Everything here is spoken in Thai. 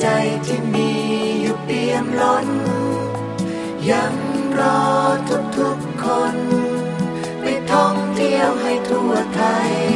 ใจที่มีอยู่เปี่ยมล้น ยังรอทุกๆคน ไปท่องเที่ยวให้ทั่วไทย